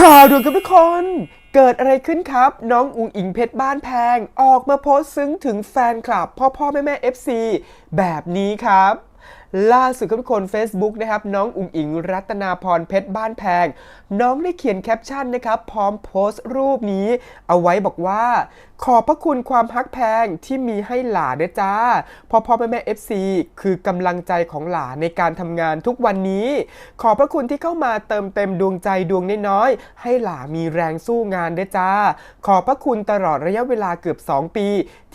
ข่าวด่วนครับทุกคน เกิดอะไรขึ้นครับ น้องอุงอิงเพชรบ้านแพง ออกมาโพสต์ซึ้งถึงแฟนคลับ พ่อพ่อแม่แม่ FC แบบนี้ครับล่าสุดครับทุกคน Facebook นะครับน้องอุ๋งอิงรัตนาพรเพชรบ้านแพง น้องได้เขียนแคปชั่นนะครับ พร้อมโพสต์รูปนี้ เอาไว้บอกว่า ขอบพระคุณความฮักแพงที่มีให้หลานด้วยจ้าพ่อพ่อแม่แม่ FC คือกำลังใจของหลานในการทำงานทุกวันนี้ ขอบพระคุณที่เข้ามาเติมเต็มดวงใจดวงน้อยๆให้หลามีแรงสู้งานด้วยจ้า ขอบพระคุณตลอดระยะเวลาเกือบ 2 ปี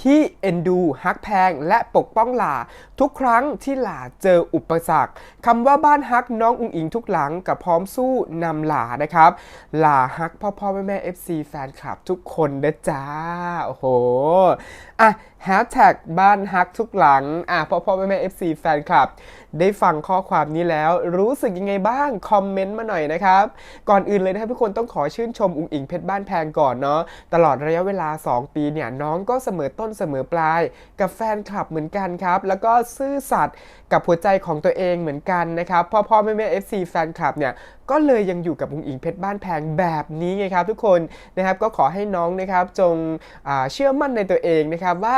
ที่เอ็นดูฮักแพงและปกป้องหลา ทุกครั้งที่หลาเจออุปสรรคคำว่าบ้านฮักน้องอุงอิงทุกหลังกับพร้อมสู้นำหลานะครับ หลาฮักพ่อพ่อแม่แม่ FC แฟนคลับทุกคนนะจ้าโอ้โหอะ แฮชแท็กบ้านฮักทุกหลัง อะพ่อพ่อแม่แม่ FC แฟนคลับ ได้ฟังข้อความนี้แล้ว รู้สึกยังไงบ้าง คอมเมนต์มาหน่อยนะครับ ก่อนอื่นเลยนะครับทุกคนต้องขอชื่นชมอุ๋งอิงเพชรบ้านแพงก่อนเนาะ ตลอดระยะเวลา 2 ปีเนี่ย น้องก็เสมอต้นเสมอปลาย กับแฟนคลับเหมือนกันครับ แล้วก็ซื่อสัตย์กับหัวใจของตัวเองเหมือนกันนะครับพ่อพ่อแม่แม่ FC แฟนคลับเนี่ยก็เลยยังอยู่กับอุ๋งอิงเพชรบ้านแพงแบบนี้ไงครับ ทุกคนนะครับก็ขอให้น้องนะครับจงเชื่อมั่นในตัวเองนะครับว่า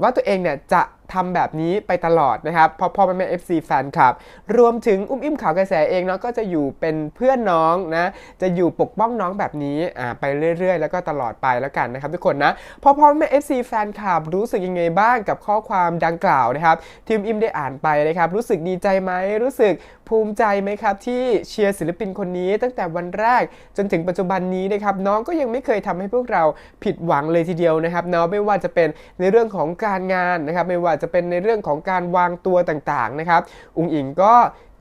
ว่าตัวเองเนี่ยจะทำแบบนี้ไปตลอดนะครับพ่อพ่อแม่แม่ FC แฟนคลับ รวมถึงอุ้มอิ่มข่าวกระแสเองเนาะก็จะอยู่เป็นเพื่อนน้องนะ จะอยู่ปกป้องน้องแบบนี้อ่าไปเรื่อยๆ แล้วก็ตลอดไปแล้วกันนะครับทุกคนนะพ่อพ่อแม่ FC แฟนคลับรู้สึกยังไงบ้างกับข้อความดังกล่าวนะครับทีมอิ่มได้อ่านไปนะครับ รู้สึกดีใจไหมรู้สึกภูมิใจไหมครับ ที่เชียร์ศิลปินคนนี้ตั้งแต่วันแรกจนถึงปัจจุบันนี้นะครับน้องก็ยังไม่เคยทำให้พวกเราผิดหวังเลยทีเดียวนะครับเนาะไม่ว่าจะเป็นในเรื่องของการงานนะครับ ไม่ว่าจะเป็นในเรื่องของการวางตัวต่างๆนะครับ อุงอิงก็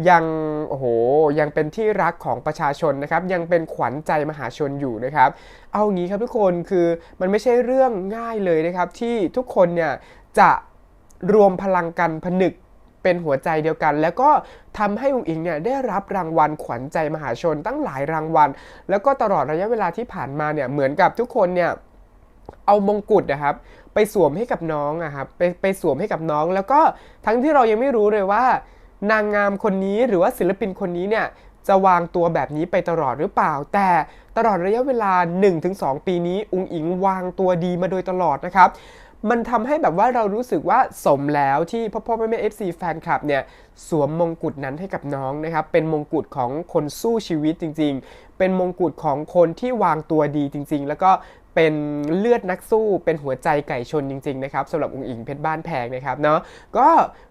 ยังโอ้โหยังเป็นที่รักของประชาชนนะครับ ยังเป็นขวัญใจมหาชนอยู่นะครับ เอางี้ครับทุกคนคือมันไม่ใช่เรื่องง่ายเลยนะครับ ที่ทุกคนเนี่ยจะรวมพลังกันผนึกเป็นหัวใจเดียวกัน แล้วก็ทำให้อุ๋งอิงเนี่ยได้รับรางวัลขวัญใจมหาชนตั้งหลายรางวัล แล้วก็ตลอดระยะเวลาที่ผ่านมาเนี่ยเหมือนกับทุกคนเนี่ย เอามงกุฎนะครับ ไปสวมให้กับน้องอะครับไปไปสวมให้กับน้อง แล้วก็ทั้งที่เรายังไม่รู้เลยว่า นางงามคนนี้หรือว่าศิลปินคนนี้เนี่ยจะวางตัวแบบนี้ไปตลอดหรือเปล่า แต่ตลอดระยะเวลา 1-2 ปีนี้ อุงอิงวางตัวดีมาโดยตลอดนะครับ มันทำให้แบบว่าเรารู้สึกว่าสมแล้วที่พ่อพ่อแม่แม่ FC แฟนคลับเนี่ยสวมมงกุฎนั้นให้กับน้องนะครับ เป็นมงกุฎของคนสู้ชีวิตจริง ๆ เป็นมงกุฎของคนที่วางตัวดีจริง ๆ แล้วก็เป็นเลือดนักสู้เป็นหัวใจไก่ชนจริงๆนะครับสำหรับองค์อิงเพชรบ้านแพงนะครับเนาะก็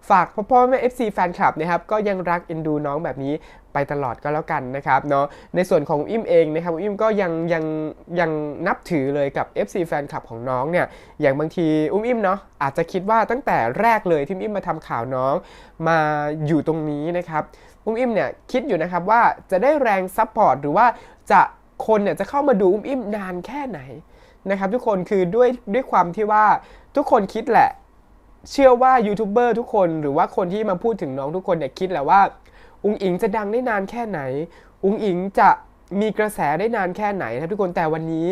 ฝากพ่อพ่อแม่ FC แฟนคลับนะครับก็ยังรักเอ็นดูน้องแบบนี้ไปตลอดก็แล้วกันนะครับเนาะในส่วนของอิมเองนะครับอิมก็ยังยังยังนับถือเลยกับ FC แฟนคลับของน้องเนี่ยอย่างบางทีอุ้มอิมเนาะอาจจะคิดว่าตั้งแต่แรกเลยที่อุ้มอิมมาทำข่าวน้องมาอยู่ตรงนี้นะครับอุ้มอิมเนี่ยคิดอยู่นะครับว่าจะได้แรงซัพพอร์ตหรือว่าจะคนเนี่ยจะเข้ามาดูอุ้มอิมนานแค่ไหนนะครับทุกคนคือด้วยด้วยความที่ว่าทุกคนคิดแหละ เชื่อว่ายูทูบเบอร์ทุกคนหรือว่าคนที่มาพูดถึงน้องทุกคนเนี่ยคิดแหละว่า อุงอิงจะดังได้นานแค่ไหน อุงอิงจะมีกระแสได้นานแค่ไหนนะทุกคนแต่วันนี้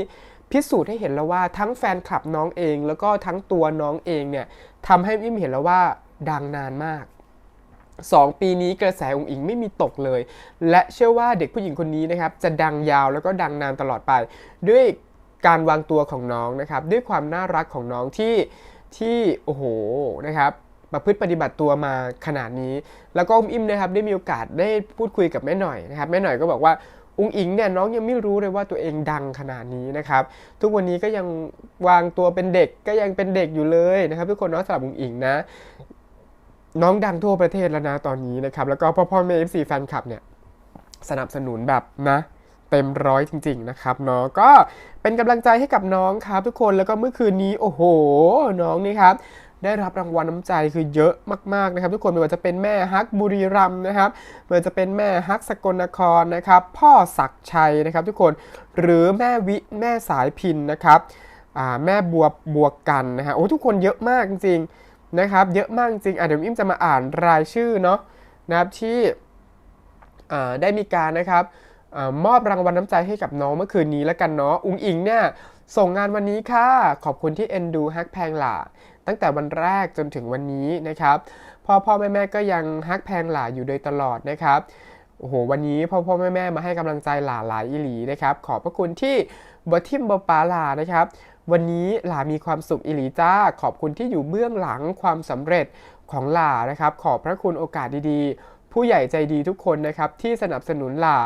พิสูจน์ให้เห็นแล้วว่าทั้งแฟนคลับน้องเอง แล้วก็ทั้งตัวน้องเองเนี่ยทำให้อิมเห็นแล้วว่าดังนานมาก 2 ปีนี้กระแสอุงอิงไม่มีตกเลย และเชื่อว่าเด็กผู้หญิงคนนี้นะครับจะดังยาวแล้วก็ดังนานตลอดไป ด้วยการวางตัวของน้องนะครับด้วยความน่ารักของน้องที่ที่โอ้โหนะครับ ประพฤติปฏิบัติตัวมาขนาดนี้ แล้วก็อุ้มอิ่มนะครับได้มีโอกาสได้พูดคุยกับแม่หน่อยนะครับแม่หน่อยก็บอกว่าอุ้งอิงเนี่ยน้องยังไม่รู้เลยว่าตัวเองดังขนาดนี้นะครับทุกวันนี้ก็ยังวางตัวเป็นเด็กก็ยังเป็นเด็กอยู่เลยนะครับ ทุกคนน้องสำหรับอุ้งอิงนะ น้องดังทั่วประเทศแล้วนะตอนนี้นะครับแล้วก็พ่อพ่อแม่เอฟซีแฟนคลับเนี่ยสนับสนุนแบบนะเต็มร้อยจริง ๆ นะครับเนาะก็เป็นกำลังใจให้กับน้องครับทุกคนแล้วก็เมื่อคืนนี้โอ้โห น้องนี่ครับ ได้รับรางวัลน้ำใจคือเยอะมากๆนะครับ ทุกคนไม่ว่าจะเป็นแม่ฮักบุรีรัมนะครับไม่ว่าจะเป็นแม่ฮักสกลนครนะครับ พ่อศักชัยนะครับ ทุกคนหรือแม่วิแม่สายพินนะครับแม่บัวบัวกันนะฮะโอ้ทุกคนเยอะมากจริงๆนะครับ เยอะมากจริงอะเดี๋ยวอิมจะมาอ่านรายชื่อเนาะนะครับที่ได้มีการนะครับอมอบรางวัลน้ำใจให้กับน้องเมื่อคืนนี้แล้วกันเนาะ อุงอิงเนี่ยส่งงานวันนี้ค่ะ ขอบคุณที่เอ็นดูฮักแพงหล่า ตั้งแต่วันแรกจนถึงวันนี้นะครับพ่อพ่อแม่แม่ก็ยังฮักแพงหล่าอยู่โดยตลอดนะครับโอ้โหวันนี้พ่อพ่อแม่แม่มาให้กำลังใจหลาหลายอีหลีนะครับขอบพระคุณที่บอทิมบอปาลานะครับ วันนี้หลามีความสุขอีหลีจ้า ขอบคุณที่อยู่เบื้องหลังความสำเร็จของหลานะครับ ขอบพระคุณโอกาสดีๆ ผู้ใหญ่ใจดีทุกคนนะครับที่สนับสนุนหลา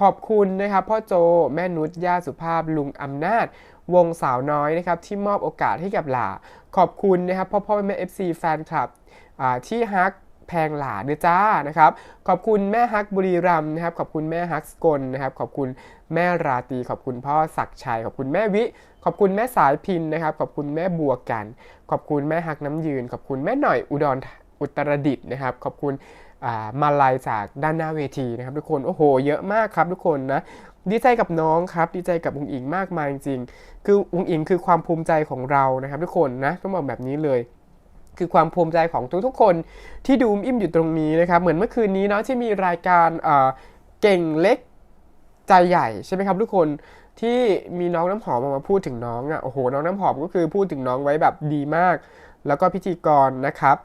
ขอบคุณนะครับพ่อโจแม่นุชย่าสุภาพลุงอำนาจ วงสาวน้อยนะครับที่มอบโอกาสให้กับหลา ขอบคุณนะครับพ่อพ่อแม่ FC แฟนคลับที่ฮักแพงหลาเด้อจ้านะครับ ขอบคุณแม่ฮักบุรีรัมนะครับ ขอบคุณแม่ฮักสกลนะครับ ขอบคุณแม่ราตี ขอบคุณพ่อศักชัย ขอบคุณแม่วิ ขอบคุณแม่สายพินนะครับ ขอบคุณแม่บัวกัน ขอบคุณแม่ฮักน้ำยืน ขอบคุณแม่หน่อยอุดรอุตรดิตนะครับ ขอบคุณมาลายจากด้านหน้าเวทีนะครับทุกคน โอ้โห เยอะมากครับทุกคนนะ ดีใจกับน้องครับ ดีใจกับอุงอิงมากมายจริงๆ คืออุงอิงคือความภูมิใจของเรานะครับ ทุกคนนะต้องบอกแบบนี้เลย คือความภูมิใจของทุกๆคนที่ดูอิ่มอยู่ตรงนี้นะครับ เหมือนเมื่อคืนนี้เนาะที่มีรายการเอ่อเก่งเล็กใจใหญ่ใช่ไหมครับทุกคนที่มีน้องน้ำหอมออกมาพูดถึงน้องอะโอ้โหน้องน้ำหอมก็คือพูดถึงน้องไว้แบบดีมาก แล้วก็พิธีกรนะครับ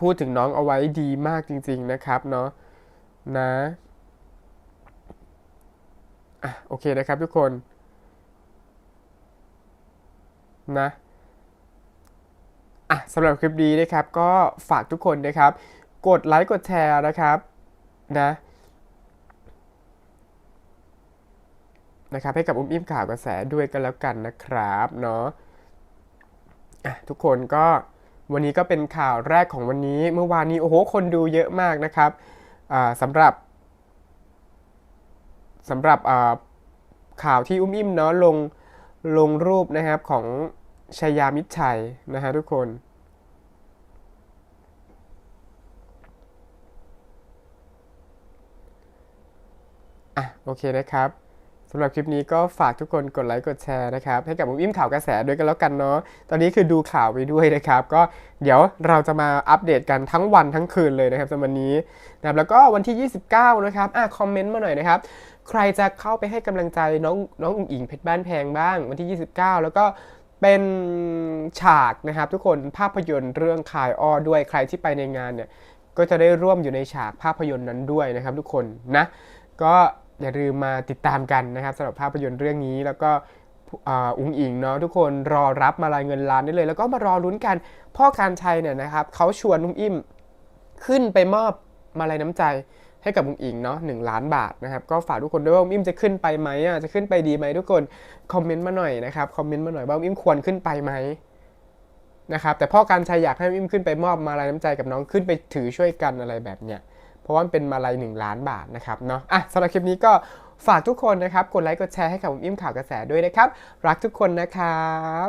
พูดถึงน้องเอาไว้ดีมากจริง ๆนะครับเนาะนะ อะโอเคนะครับทุกคนนะอะสำหรับคลิปนี้นะครับก็ฝากทุกคนนะครับ กดไลค์กดแชร์นะครับนะนะครับให้กับอุ้มอิ่มข่าวกระแสด้วยกันแล้วกันนะครับเนาะอะทุกคนก็วันนี้ก็เป็นข่าวแรกของวันนี้ เมื่อวานนี้โอ้โหคนดูเยอะมากนะครับอ่าสำหรับ สำหรับข่าวที่อุ้มอิ่มเนาะลงลงรูปนะครับของชายามิตรชัยนะฮะทุกคนอะโอเคนะครับสำหรับคลิปนี้ก็ฝากทุกคนกดไลค์กดแชร์นะครับ ให้กับอุ้มอิ่มข่าวกระแสด้วยกันแล้วกันเนาะตอนนี้คือดูข่าวไปด้วยนะครับ ก็เดี๋ยวเราจะมาอัปเดตกันทั้งวันทั้งคืนเลยนะครับสำหรับวันนี้นะครับแล้วก็วันที่ 29 นะครับอะคอมเมนต์มาหน่อยนะครับ ใครจะเข้าไปให้กำลังใจน้องน้องอุ๋งอิงเพชรบ้านแพงบ้างวันที่ 29 แล้วก็เป็นฉากนะครับทุกคนภาพยนตร์เรื่องคายอ้อด้วยใครที่ไปในงานเนี่ยก็จะได้ร่วมอยู่ในฉากภาพยนตร์นั้นด้วยนะครับ ทุกคนนะก็อย่าลืมมาติดตามกันนะครับสำหรับภาพยนตร์เรื่องนี้แล้วก็อ่าอุงอิงเนาะทุกคนรอรับมาลายเงินล้านได้เลย แล้วก็มารอลุ้นกันพ่อการชัยเนี่ยนะครับเขาชวนนุ้งอิ่มขึ้นไปมอบมาลายน้ำใจ ให้กับอุงอิงเนาะหนึ่งล้านบาทนะครับก็ฝากทุกคนด้วยว่าอุงอิมจะขึ้นไปไหมอะจะขึ้นไปดีไหมทุกคนคอมเมนต์มาหน่อยนะครับคอมเมนต์มาหน่อยว่าอุงอิมควรขึ้นไปไหมนะครับแต่พ่อการชัยอยากให้อุงอิมขึ้นไปมอบมาลายน้ำใจกับน้องขึ้นไปถือช่วยกันอะไรแบบเนี้ยเพราะว่ามันเป็นมาลัย1ล้านบาทนะครับเนาะอะสำหรับคลิปนี้ก็ฝากทุกคนนะครับกดไลค์กดแชร์ให้กับมอิ่มข่าวกระแสด้วยนะครับ รักทุกคนนะครับ